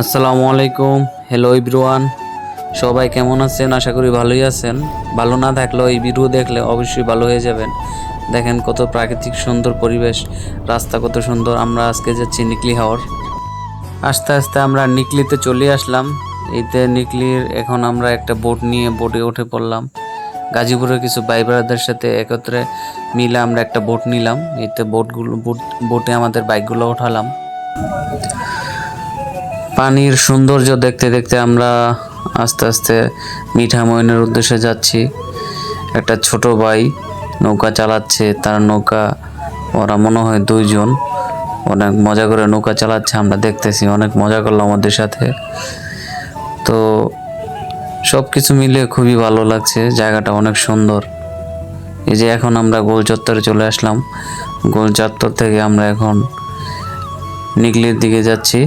আসসালামু আলাইকুম। হ্যালো ইব্রুয়ান সবাই কেমন আছেন? আশা করি ভালোই আছেন। ভালো না থাকলেও এই ভিডিও দেখলে অবশ্যই ভালো হয়ে যাবেন। দেখেন কত প্রাকৃতিক সুন্দর পরিবেশ। রাস্তা কত সুন্দর। আমরা আজকে যাচ্ছি নিকলি হাওর। আস্তে আস্তে আমরা নিকলিতে চলে আসলাম। এইতে নিকলির এখন আমরা একটা বোট নিয়ে বোটে উঠে পড়লাম। গাজীপুরের কিছু ভাই ব্রাদারদের সাথে একত্রে মিলে আমরা একটা বোট নিলাম। এইতে বোটগুলো, বোট, বোটে আমাদের বাইকগুলো উঠালাম পানির সৌন্দর্য দেখতে দেখতে আমরা আস্তে আস্তে মিঠা ময়নের উদ্দেশ্যে যাচ্ছি। একটা ছোট ভাই নৌকা চালাচ্ছে, তার নৌকা, ওরা মনে হয় দুইজন। অনেক মজা করে নৌকা চালাচ্ছে, আমরা দেখতেছি, অনেক মজা করলাম ওদের সাথে। তো সব কিছু মিলে খুবই ভালো লাগছে, জায়গাটা অনেক সুন্দর। এই যে এখন আমরা গোল চত্বরে চলে আসলাম। গোল চত্বর থেকে আমরা এখন নিগলির দিকে যাচ্ছি।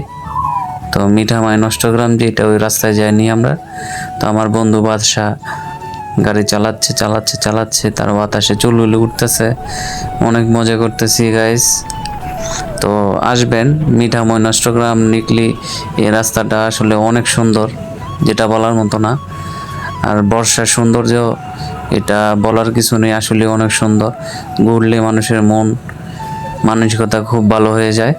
তো মিঠামাই নষ্টগ্রাম যেটা ওই রাস্তায় যাইনি আমরা। তো আমার বন্ধু বাদশাহ গাড়ি চালাচ্ছে চালাচ্ছে চালাচ্ছে, তার বাতাসে চুলগুলি উঠতেছে। অনেক মজা করতেছি গাইস তো আসবেন মিঠাময় নষ্টগ্রাম, নিকলি, এই রাস্তাটা আসলে অনেক সুন্দর, যেটা বলার মতো না। আর বর্ষার সৌন্দর্য, এটা বলার কিছু নেই, আসলে অনেক সুন্দর। ঘুরলে মানুষের মন, মানসিকতা খুব ভালো হয়ে যায়।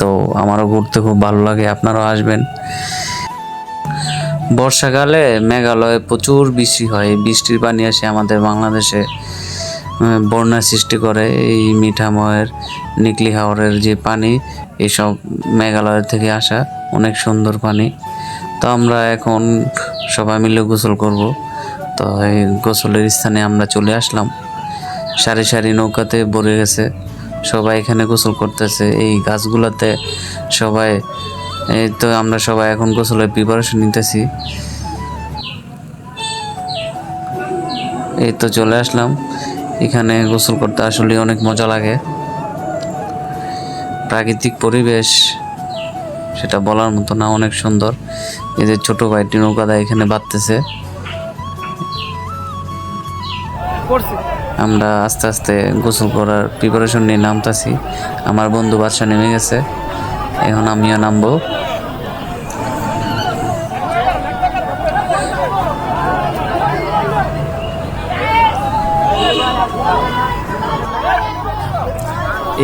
তো আমারও ঘুরতে খুব ভালো লাগে, আপনারাও আসবেন। বর্ষাকালে মেঘালয়ে প্রচুর বৃষ্টি হয় বৃষ্টির পানি আসে আমাদের বাংলাদেশে বন্যার সৃষ্টি করে, এই মিঠাময়ের, নিকলি হাওরের যে পানি, এসব মেঘালয় থেকে আসা অনেক সুন্দর পানি। তো আমরা এখন সবাই মিলে গোসল করব। তো এই গোসলের স্থানে আমরা চলে আসলাম। সারি সারি নৌকাতে ভরে গেছে। সবাই এখানে গোসল করতেছে। এই গাছগুলোতে সবাই, এই তো আমরা সবাই এখন গোসলের প্রিপারেশন নিতেছি। এই তো চলে আসলাম। এখানে গোসল করতে আসলে অনেক মজা লাগে। প্রাকৃতিক পরিবেশ, সেটা বলার মতো না, অনেক সুন্দর। এই যে ছোট ভাইটি নৌকাদা এখানে বাঁধতেছে। আমরা আস্তে আস্তে গোসল করার প্রিপারেশন নিয়ে নামতাছি। আমার বন্ধু বাদশা নেমে গেছে। এখন আমিও নামবো।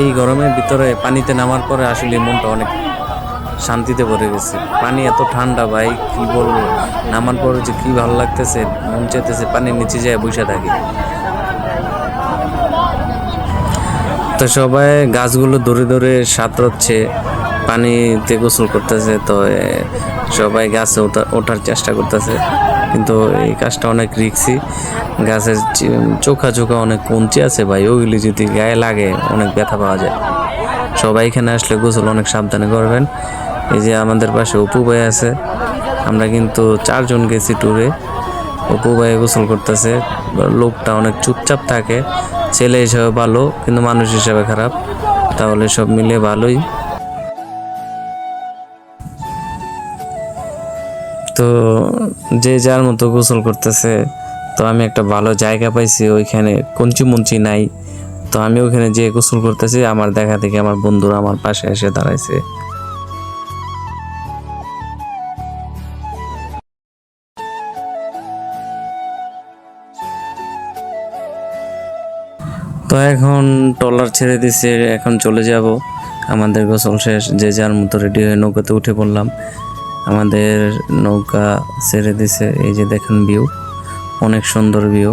এই গরমের ভিতরে পানিতে নামার পরে আসলে মনটা অনেক শান্তিতে ভরে গেছে। পানি এত ঠান্ডা ভাই, কি বলব? নামার পরে যে কি ভালো লাগতেছে, মন চাইতেছে পানির নিচে যায় বসে থাকি। তো সবাই গাছগুলো ধরে ধরে সাঁতরাচ্ছে, পানিতে গোসল করতেছে, তো সবাই গাছে ওঠা- ওঠার চেষ্টা করতেছে। কিন্তু এই কাজটা অনেক রিক্সি। গাছের চোখা চোখা অনেক কঞ্চি আছে ভাই, ওইগুলি যদি গায়ে লাগে অনেক ব্যথা পাওয়া যায়। সবাই এখানে আসলে গোসল অনেক সাবধানে করবেন। এই যে আমাদের পাশে অপু ভাই আছে, আমরা কিন্তু চারজন গেছি ট্যুরে অপু ভাই গোসল করতেছে, লোকটা অনেক চুপচাপ থাকে। ছেলে হিসাবে ভালো, কিন্তু মানুষ হিসাবে খারাপ। তাহলে সব মিলে ভালোই। তো যে যার মতো গোসল করতেছে, তো আমি একটা ভালো জায়গা পাইছি, ওইখানে কঞ্চি মঞ্চি নাই। তো আমি ওখানে যে গোসল করতেছি, আমার দেখা দেখে আমার বন্ধুরা আমার পাশে এসে দাঁড়াইছে। তো এখন ট্রলার ছেড়ে দিছে, এখন চলে যাব। আমাদের গোসল শেষ, যে যার মতো রেডি হয়ে নৌকাতে উঠে পড়লাম। আমাদের নৌকা ছেড়ে দিছে, এই যে দেখেন ভিউ অনেক সুন্দর ভিউ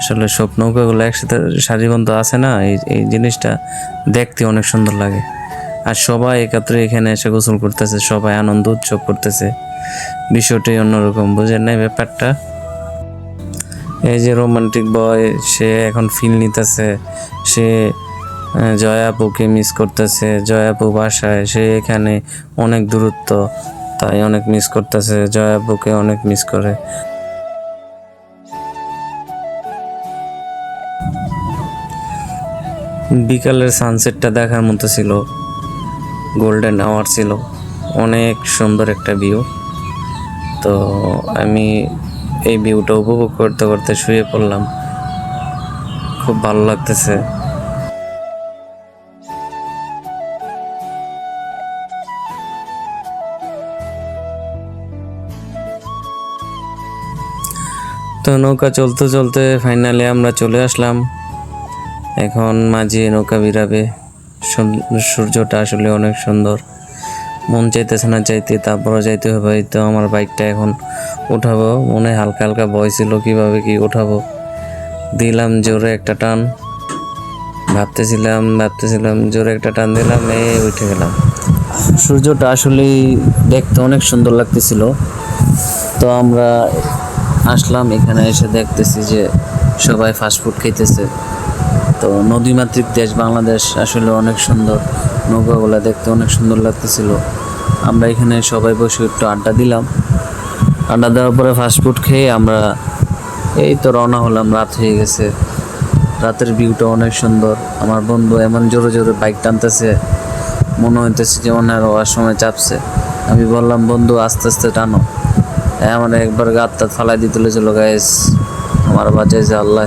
আসলে সব নৌকাগুলো একসাথে সারিবন্ধ আছে না, এই এই জিনিসটা দেখতে অনেক সুন্দর লাগে। আর সবাই একত্রে এখানে এসে গোসল করতেছে, সবাই আনন্দ উৎসব করতেছে। বিষয়টাই অন্যরকম, বুঝেন না ব্যাপারটা? এই যে রোমান্টিক বয় সে এখন ফিল নিতেছে। সে জয়াপুকে মিস করতেছে। জয়াপু বাসায়, সে এখানে অনেক দূরত্ব, তাই অনেক মিস করতেছে। জয়াপুকে অনেক মিস করে। বিকালের সানসেটটা দেখার মতো ছিল। গোল্ডেন আওয়ার ছিল। অনেক সুন্দর একটা ভিউ তো আমি এই ভিউটা উপভোগ করতে করতে শুয়ে পড়লাম। খুব ভালো লাগতেছে। তো নৌকা চলতে চলতে ফাইনালি আমরা চলে আসলাম। এখন মাঝে নৌকা বিরাবে। সূর্যটা আসলে অনেক সুন্দর। মন চাইতেছে না চাইতে তারপরে যাইতে হবে তো আমার বাইকটা এখন উঠাবো। মনে হালকা হালকা ভয় ছিল, কীভাবে কি উঠাবো। দিলাম জোরে একটা টান। ভাবতেছিলাম ভাবতেছিলাম, জোরে একটা টান দিলাম, এই উঠে গেলাম। সূর্যটা আসলেই দেখতে অনেক সুন্দর লাগতেছিল। তো আমরা আসলাম, এখানে এসে দেখতেছি যে সবাই ফাস্টফুড খাইতেছে। তো নদীমাতৃক দেশ বাংলাদেশ আসলে অনেক সুন্দর। নৌকাগুলা দেখতে অনেক সুন্দর লাগতেছিল। আমরা এখানে সবাই বসে একটু আড্ডা দিলাম। আড্ডা দেওয়ার পরে ফাস্টফুড খেয়ে আমরা এই তো রওনা হলাম, রাত হয়ে গেছে। রাতের ভিউটা অনেক সুন্দর। আমার বন্ধু এমন জোরে জোরে বাইক টানতেছে। মনে হইতেছে যে ওনার হওয়ার সময় চাপছে। আমি বললাম, বন্ধু, আস্তে আস্তে টানো। হ্যাঁ আমার একবার গাত টাত ফালাই দিতে ছিল গাইস, আমার বাঁচাইছে আল্লাহ।